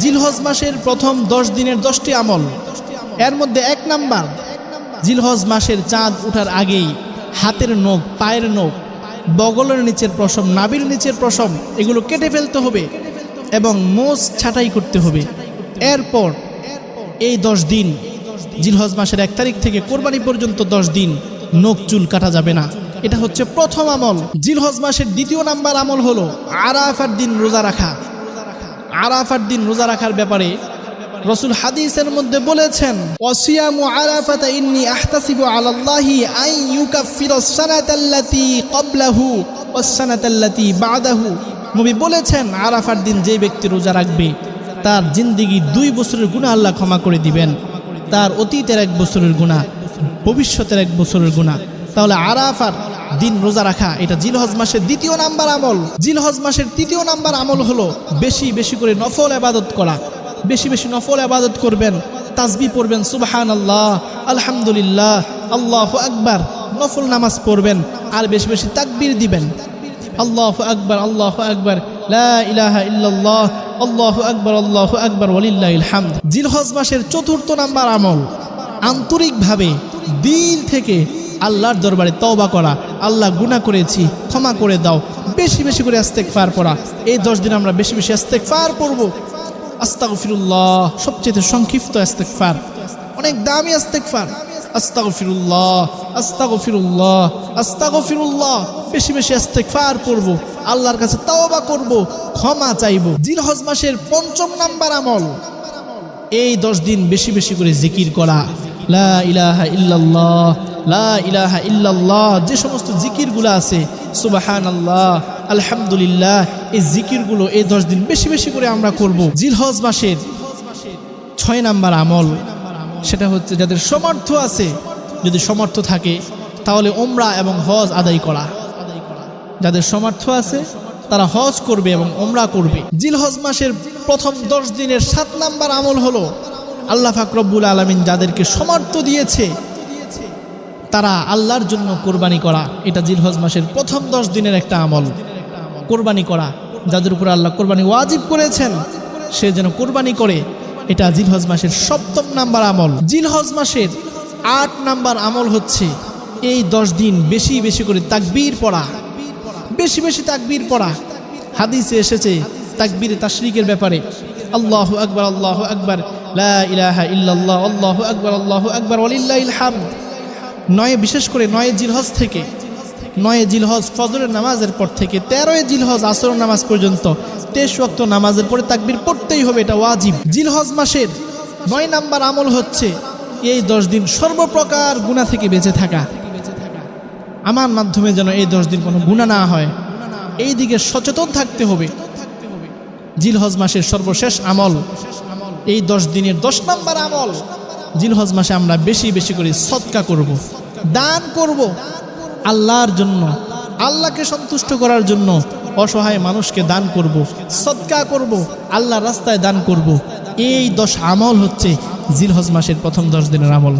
জিলহজ মাসের প্রথম দশ দিনের দশটি আমল। এর মধ্যে এক নাম্বার, জিলহজ মাসের চাঁদ ওঠার আগেই হাতের নখ, পায়ের নখ, বগলের নিচের প্রসম নাবির নিচের প্রসম এগুলো কেটে ফেলতে হবে এবং মোষ ছাঁটাই করতে হবে। এরপর এই দশ দিন, জিলহজ মাসের এক তারিখ থেকে কোরবানি পর্যন্ত দশ দিন নখ চুল কাটা যাবে না। এটা হচ্ছে প্রথম আমল। জিলহজ মাসের দ্বিতীয় নাম্বার আমল হলো আরাফার দিন রোজা রাখা। আরাফার দিন রোজা রাখার ব্যাপারে রসুল হাদিসের মধ্যে বলেছেন, ওয়াসিয়ামু আরাফাতা ইন্নী আই বলেছেন, আরাফার দিন যে ব্যক্তি রোজা রাখবে, তার জিন্দিগি দুই বছরের গুনাহ আল্লাহ ক্ষমা করে দিবেন। তার অতীতের এক বছরের গুনাহ, ভবিষ্যতের এক বছরের গুনাহ। তাহলে আরাফার দিন রোজা রাখা, এটা জিলহজ মাসের দ্বিতীয় নাম্বার আমল। জিলহজ মাসের তৃতীয় নাম্বার আমল হলো বেশি বেশি করে নফল আবাদত করা। বেশি বেশি নফল আবাদত করবেন, তাজবি পড়বেন সুবহান আল্লাহ আলহামদুলিল্লাহ, আল্লাহ আকবার, নফল নামাজ পড়বেন, আর বেশি বেশি তাকবির দিবেন। আল্লাহ আকবার আল্লাহ আকবার ইলাহা আল্লাহ আকবার আল্লাহ আকবার জিলহজ মাসের চতুর্থ নাম্বার আমল, আন্তরিকভাবে দিল থেকে আল্লাহর দরবারে তওবা করা, আল্লাহ গুনাহ করেছি, ক্ষমা করে দাও, বেশি বেশি করে আস্তেকফার পড়া। এই দশ দিন আমরা বেশি বেশি আস্তেক আস্তেকফার পড়ব। আস্তাগফিরুল্লাহ, সবচেয়ে সংক্ষিপ্ত আস্তেক ফার অনেক দামি আস্তেক আস্তেকফার আস্তাগফিরুল্লাহ আস্তাগফিরুল্লাহ আস্তাগফিরুল্লাহ, বেশি বেশি আস্তেকফার পড়ব। আল্লাহর কাছে তাওবা করব, ক্ষমা চাইব। জিলহজ মাসের পঞ্চম নাম্বার আমল। এই দশ দিন বেশি বেশি করে জিকির করা। লা ইলাহা ইল্লাল্লাহ লা ইলাহা ইল্লাল্লাহ, যে সমস্ত জিকিরগুলো আছে সুবাহান আল্লাহ আলহামদুলিল্লাহ, এই জিকিরগুলো এই দশ দিন বেশি বেশি করে আমরা করব। জিলহজ মাসের ছয় নাম্বার আমল, সেটা হচ্ছে যাদের সমর্থ আছে, যদি সমর্থ থাকে, তাহলে ওমরা এবং হজ আদায় করা। যাদের সমর্থ আছে, তারা হজ করবে এবং ওমরা করবে। জিলহজ মাসের প্রথম দশ দিনের সাত নাম্বার আমল হলো, আল্লাহ ফাকরব্বুল আলমিন যাদেরকে সমর্থ দিয়েছে তারা আল্লাহর জন্য কোরবানি করা, এটা জিলহজ মাসের প্রথম দশ দিনের একটা আমল। কোরবানি করা, যাদের উপর আল্লাহ কোরবানি ওয়াজিব করেছেন, সে যেন কোরবানি করে, এটা জিলহজ মাসের সপ্তম নাম্বার আমল। জিলহজ মাসের আট নাম্বার আমল হচ্ছে এই দশ দিন বেশি বেশি করে তাকবীর পড়া। বেশি বেশি তাকবীর পড়া। হাদিসে এসেছে তাকবীর তাশরিকের ব্যাপারে, আল্লাহু আকবার, আল্লাহ আকবার, লা ইলাহা ইল্লাল্লাহ, আল্লাহু আকবার আল্লাহু আকবার, ওয়ালিল্লাহিল হামদ। নয়, বিশেষ করে নয় জিলহজ থেকে, নয় জিলহজ ফজরের নামাজের পর থেকে তেরোয় জিলহজ আসর নামাজ পর্যন্ত, তেইশ ওয়াক্ত নামাজের পরে তাকবীর পড়তেই হবে, এটা ওয়াজিব। জিলহজ মাসের নয় নাম্বার আমল হচ্ছে এই দশ দিন সর্বপ্রকার গুণা থেকে বেঁচে থাকা। আমার মাধ্যমে যেন এই দশ দিন কোনো গুণা না হয়। এই দিকে সচেতন থাকতে হবে। জিলহজ মাসের সর্বশেষ আমল, এই দশ দিনের দশ নাম্বার আমল জিলহজ মাসে আমরা বেশি বেশি করে সৎকা করব। দান করব আল্লাহর জন্য, আল্লাহকে সন্তুষ্ট করার জন্য অসহায় মানুষকে দান করব। সৎকা করব আল্লাহ রাস্তায় দান করব। এই দশ আমল হচ্ছে জিলহজ মাসের প্রথম দশ দিনের আমল